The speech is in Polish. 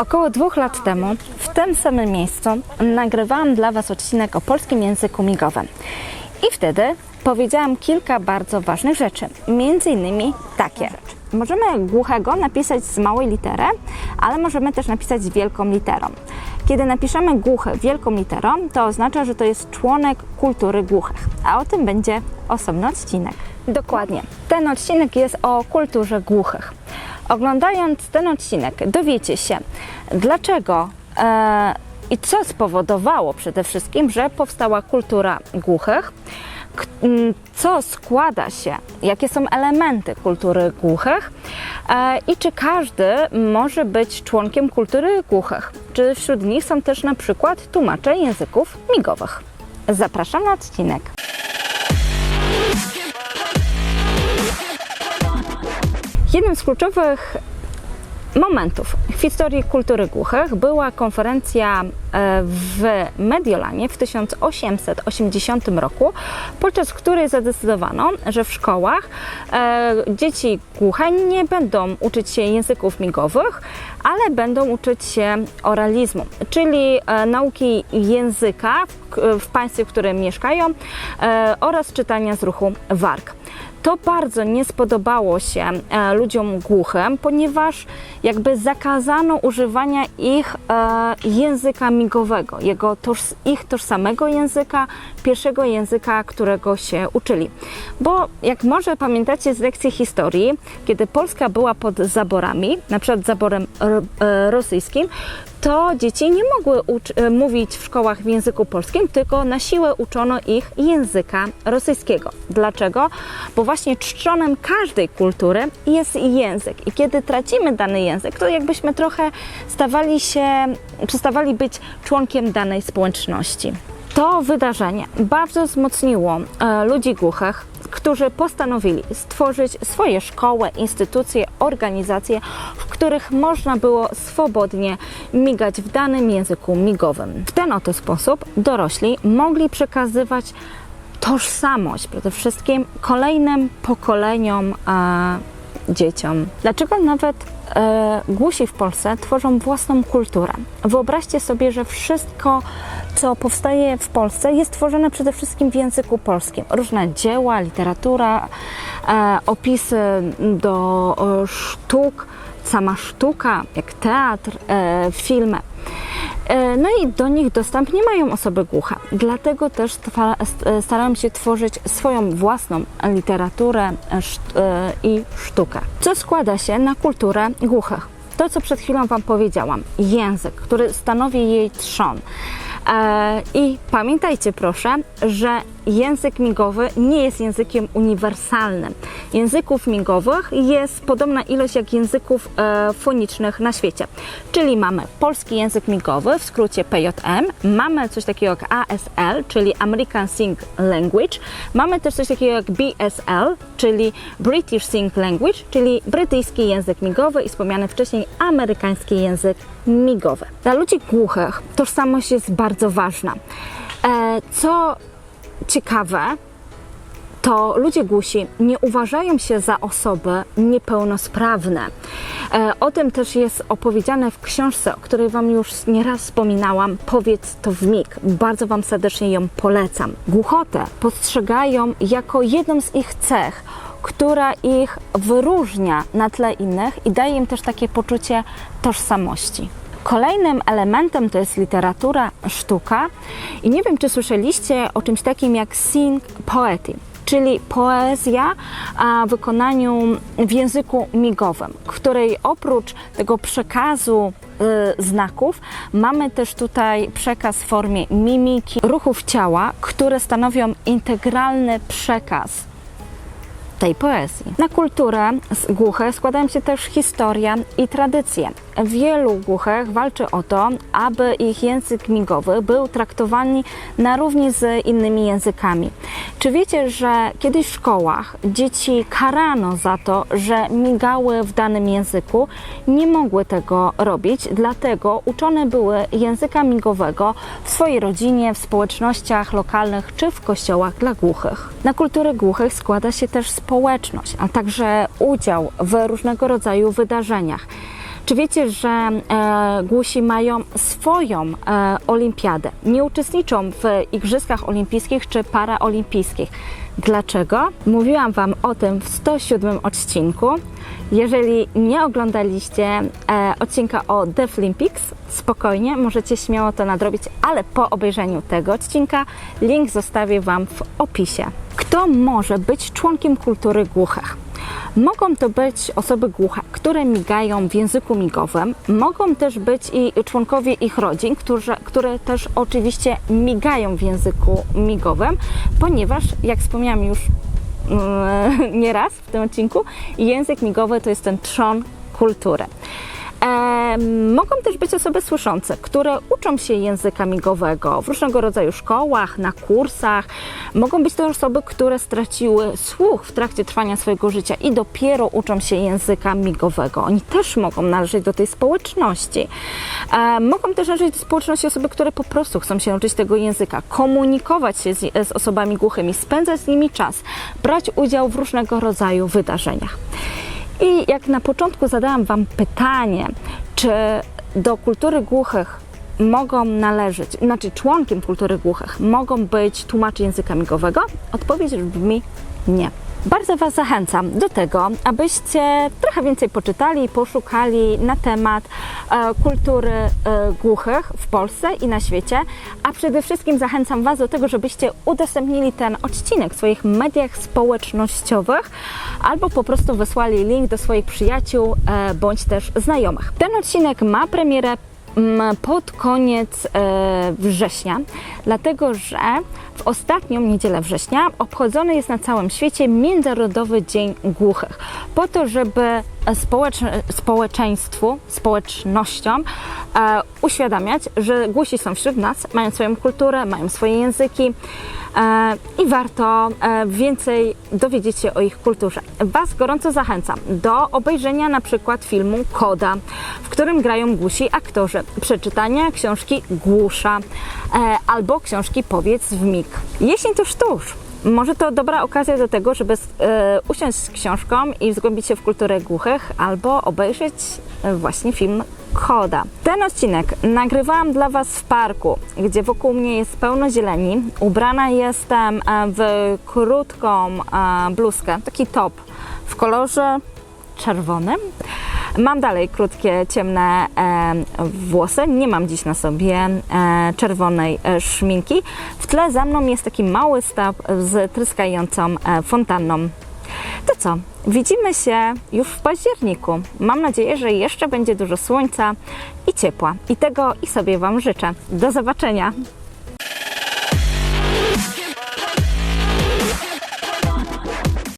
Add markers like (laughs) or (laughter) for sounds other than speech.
Około dwóch lat temu w tym samym miejscu nagrywałam dla Was odcinek o polskim języku migowym. I wtedy powiedziałam kilka bardzo ważnych rzeczy. Między innymi takie. Możemy głuchego napisać z małej litery, ale możemy też napisać wielką literą. Kiedy napiszemy głuchy wielką literą, to oznacza, że to jest członek kultury głuchych, a o tym będzie osobny odcinek. Dokładnie. Ten odcinek jest o kulturze głuchych. Oglądając ten odcinek, dowiecie się, dlaczego e, i co spowodowało przede wszystkim, że powstała kultura głuchych, co składa się, jakie są elementy kultury głuchych e, i czy każdy może być członkiem kultury głuchych. Czy wśród nich są też na przykład tłumacze języków migowych. Zapraszam na odcinek. Jednym z kluczowych momentów w historii kultury głuchych była konferencja e, w Mediolanie w 1880 roku, podczas której zadecydowano, że w szkołach e, dzieci głuche nie będą uczyć się języków migowych, ale będą uczyć się oralizmu, czyli e, nauki języka w, państwie, w którym mieszkają oraz czytania z ruchu warg. To bardzo nie spodobało się e, ludziom głuchym, ponieważ jakby zakazano używania ich e, języka migowego, jego toż, ich tożsamego języka, pierwszego języka, którego się uczyli. Bo jak może pamiętacie z lekcji historii, kiedy Polska była pod zaborami, na przykład zaborem e, rosyjskim, to dzieci nie mogły e, mówić w szkołach w języku polskim, tylko na siłę uczono ich języka rosyjskiego. Dlaczego? Bo właśnie czczonem każdej kultury jest język. I kiedy tracimy dany język, to jakbyśmy trochę stawali się, przestawali być członkiem danej społeczności. To wydarzenie bardzo wzmocniło e, ludzi głuchych, którzy postanowili stworzyć swoje szkoły, instytucje, organizacje, w których można było swobodnie migać w danym języku migowym. W ten oto sposób dorośli mogli przekazywać tożsamość przede wszystkim kolejnym pokoleniom e, dzieciom. Dlaczego nawet głusi w Polsce tworzą własną kulturę? Wyobraźcie sobie, że wszystko, co powstaje w Polsce, jest tworzone przede wszystkim w języku polskim. Różne dzieła, literatura, e, opisy do e, sztuk, sama sztuka, jak teatr, e, filmy. E, No i do nich dostęp nie mają osoby głuche. Dlatego też e, starałam się tworzyć swoją własną literaturę e, i sztukę. Co składa się na kulturę głuchych? To, co przed chwilą Wam powiedziałam. Język, który stanowi jej trzon. E, I pamiętajcie proszę, że język migowy nie jest językiem uniwersalnym. Języków migowych jest podobna ilość jak języków e, fonicznych na świecie. Czyli mamy polski język migowy, w skrócie PJM, mamy coś takiego jak ASL, czyli American Sign Language, mamy też coś takiego jak BSL, czyli British Sign Language, czyli brytyjski język migowy i wspomniany wcześniej amerykański język migowy. Dla ludzi głuchych tożsamość jest bardzo ważna. E, co ciekawe, to ludzie głusi nie uważają się za osoby niepełnosprawne. E, O tym też jest opowiedziane w książce, o której Wam już nieraz wspominałam. Powiedz to w mig. Bardzo Wam serdecznie ją polecam. Głuchotę postrzegają jako jedną z ich cech, która ich wyróżnia na tle innych i daje im też takie poczucie tożsamości. Kolejnym elementem to jest literatura, sztuka. I nie wiem, czy słyszeliście o czymś takim jak sing poetry, czyli poezja w wykonaniu w języku migowym, której oprócz tego przekazu y, znaków mamy też tutaj przekaz w formie mimiki, ruchów ciała, które stanowią integralny przekaz tej poezji. Na kulturę z- głuche składają się też historia i tradycje. Wielu głuchych walczy o to, aby ich język migowy był traktowany na równi z innymi językami. Czy wiecie, że kiedyś w szkołach dzieci karano za to, że migały w danym języku? Nie mogły tego robić, dlatego uczone były języka migowego w swojej rodzinie, w społecznościach lokalnych czy w kościołach dla głuchych. Na kulturę głuchych składa się też społeczność, a także udział w różnego rodzaju wydarzeniach. Czy wiecie, że e, Głusi mają swoją e, olimpiadę? Nie uczestniczą w Igrzyskach Olimpijskich czy Paraolimpijskich. Dlaczego? Mówiłam Wam o tym w 107 odcinku. Jeżeli nie oglądaliście e, odcinka o Deaflympics, spokojnie, możecie śmiało to nadrobić, ale po obejrzeniu tego odcinka link zostawię Wam w opisie. Kto może być członkiem kultury głuchych? Mogą to być osoby głuche, które migają w języku migowym. Mogą też być i członkowie ich rodzin, którzy, które też oczywiście migają w języku migowym, ponieważ, jak wspomniałam już mm, (laughs) nieraz w tym odcinku, język migowy to jest ten trzon kultury. E, mogą też być osoby słyszące, które uczą się języka migowego w różnego rodzaju szkołach, na kursach. Mogą być to osoby, które straciły słuch w trakcie trwania swojego życia i dopiero uczą się języka migowego. Oni też mogą należeć do tej społeczności. E, mogą też należeć do społeczności osoby, które po prostu chcą się uczyć tego języka, komunikować się z, z osobami głuchymi, spędzać z nimi czas, brać udział w różnego rodzaju wydarzeniach. I jak na początku zadałam Wam pytanie, czy do kultury głuchych mogą należeć, znaczy członkiem kultury głuchych mogą być tłumacze języka migowego? Odpowiedź brzmi nie. Bardzo Was zachęcam do tego, abyście trochę więcej poczytali, poszukali na temat e, kultury e, głuchych w Polsce i na świecie, a przede wszystkim zachęcam Was do tego, żebyście udostępnili ten odcinek w swoich mediach społecznościowych albo po prostu wysłali link do swoich przyjaciół e, bądź też znajomych. Ten odcinek ma premierę pod koniec e, września, dlatego że w ostatnią niedzielę września obchodzony jest na całym świecie Międzynarodowy Dzień Głuchych, po to, żeby społecz, społeczeństwu, społecznościom e, uświadamiać, że głusi są wśród nas, mają swoją kulturę, mają swoje języki i warto e, więcej dowiedzieć się o ich kulturze. Was gorąco zachęcam do obejrzenia na przykład filmu Koda, w którym grają głusi aktorzy, przeczytania książki Głusza e, albo książki Powiedz w mig. Jeśli tuż tuż, może to dobra okazja do tego, żeby e, usiąść z książką i zgłębić się w kulturę głuchych, albo obejrzeć e, właśnie film Koda. Ten odcinek nagrywałam dla Was w parku, gdzie wokół mnie jest pełno zieleni. Ubrana jestem e, w krótką e, bluzkę, taki top w kolorze czerwonym. Mam dalej krótkie, ciemne e, włosy. Nie mam dziś na sobie e, czerwonej e, szminki. W tle za mną jest taki mały staw z tryskającą e, fontanną. To co? Widzimy się już w październiku. Mam nadzieję, że jeszcze będzie dużo słońca i ciepła. I tego i sobie Wam życzę. Do zobaczenia!